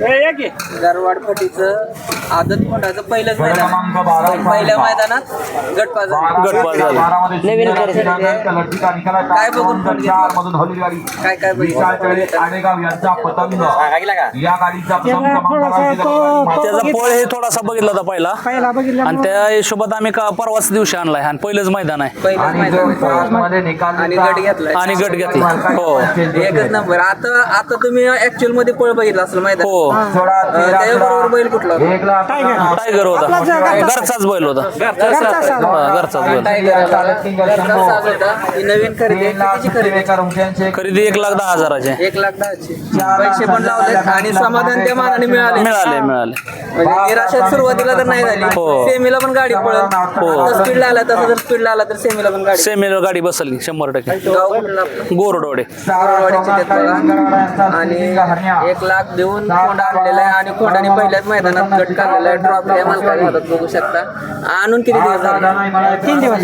गारवाड फाटीचं आदत पहिलंच मैदान. पहिल्या मैदानात गटपास गटपास झाला. नवीन काय बघून फोन घेतला? काय काय बघितलं? आडेगाव यांचा पतंग. या गाडीचा प्रथम त्याचा पळ हे थोडासा बघितला होता पहिला. पहिला बघितलं आणि त्या हिशोबात आम्ही का परवाच दिवशी आणलाय. आणि पहिलंच मैदान आहे. पहिलंच मैदान आणि गट घेतलाय. आणि गट घेतला. हो. एकच नंबर. आता आता तुम्ही ऍक्च्युअलमध्ये पळ बघितला असेल मैदान. हो. त्याच्याबरोबर बैल कुठला? होता? टायगर. होता घरचाच बैल होता. हा, घरचाच बैल. टायगर घरचा साज होता. ही. नवीन खरेदी आहे. कितीची खरेदी? आहे? खरेदी एक लाख दहा हजाराचे. एक लाख दहाचे. पैसे पण लावले आणि समाधान त्या मानाने मिळाले. मिळाले मिळाले. म्हणजे निराशात सुरुवातीला तर नाही झाली. हो. सेमीला पण गाडी पळत स्पीडला आला तसं जर स्पीडला आला तर सेमीला पण गाडी. सेमीला गाडी बसली शंभर टक्के. गाव कुठलं आपलं? गोरडोडे गोरवाडीचे देत बघा. आणि एक लाख देऊन कोंड आणलेला आहे आणि कोंडाने पहिल्याच मैदानात गट काढलेला आहे. ड्रॉप आहे मालकाच्या हातात बघू शकता. आणून किती दिवस झाले? तीन दिवस.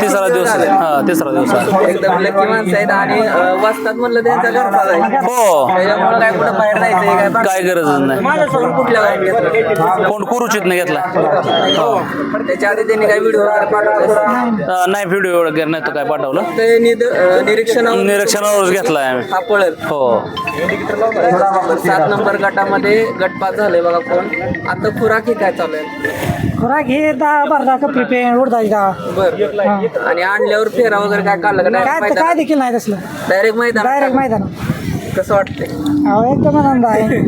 तिसरा दिवस आहे. हा तिसरा दिवस आहे. एकदम लकी माणसं आहेत आणि अं, वाजतात म्हणलं त्यांचा आहे. हो. त्याच्यामुळे काय कुठं बाहेर जायचंय काय गरज नाही. कुठल्या घेतलं कोण कुरुचित नाही घेतला. त्याच्या आधी त्यांनी काही व्हिडिओ पाठवले? अं, नाही व्हिडिओ वगैरे नाही तो काय पाठवलं? ते निद- अं, निरीक्षण निरीक्षणावरच घेतलाय आम्ही. हा हो. सात नंबर गटामध्ये गटपास झाले बघा कोण. आता खुराक ही काय चालू आहे? खुराक हे दहा बारा कपडे पेन उडदाची डाळ. बर. आणि आणल्यावर फेरा वगैरे काय काढलं का? काय काय देखील नाही तसलं. डायरेक्ट मैदान डायरेक्ट मैदान कसं वाटतंय? अहो एकदम आनंद आहे.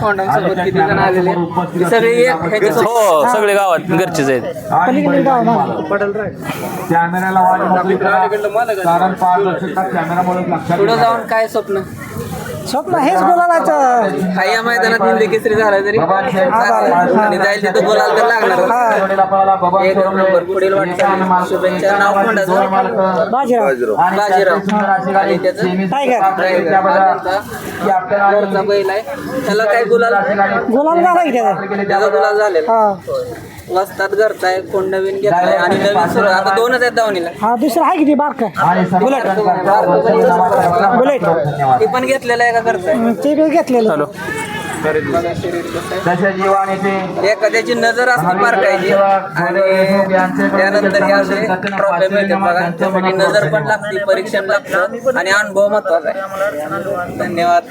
फोंडां सोबत किती जण आलेले हे सगळे एक ह्याच्यासोबत. हो सगळे गावात घरचेच आहेत. पलीकडे गाव माझं कॅमेऱ्याला वाट मोकळी करा. कारण पारदर्शकता कॅमेरामुळे लक्षात पुढे जाऊन काय स्वप्न? स्वप्न हेच बोलायचं हा या मैदानात हिंदी केसरी झाला तरी. आणि जाईल तिथं बोलायला तर लागणार. एक नंबर पुढील वाटचाल. शुभेच्छा. नाव फोंडाचं बाजीराव. बाजीराव. आणि त्याचं? टायगर. टायगर. हा त्यांचा. घरचा बैल आहे. त्याला काय गुलाल? गुलाम झाला की त्याचा? त्याचा गुलाल झालेला. हा. वस्तात आहे कोण नवीन घेतलाय आणि नवीन सुरू आता दोनच आहेत दावणीला. हा दुसरा आहे किती बारका? बुलेट. बुलेट. ती पण घेतलेलं आहे का घरचं ते बी घेतलेलं. एखाद्याची नजर असते पारकायची आणि त्यानंतर हे असे प्रॉब्लेम येतात बघा. त्यासाठी नजर पण लागते परीक्षण लागतं आणि अनुभव महत्त्वाचा आहे. धन्यवाद.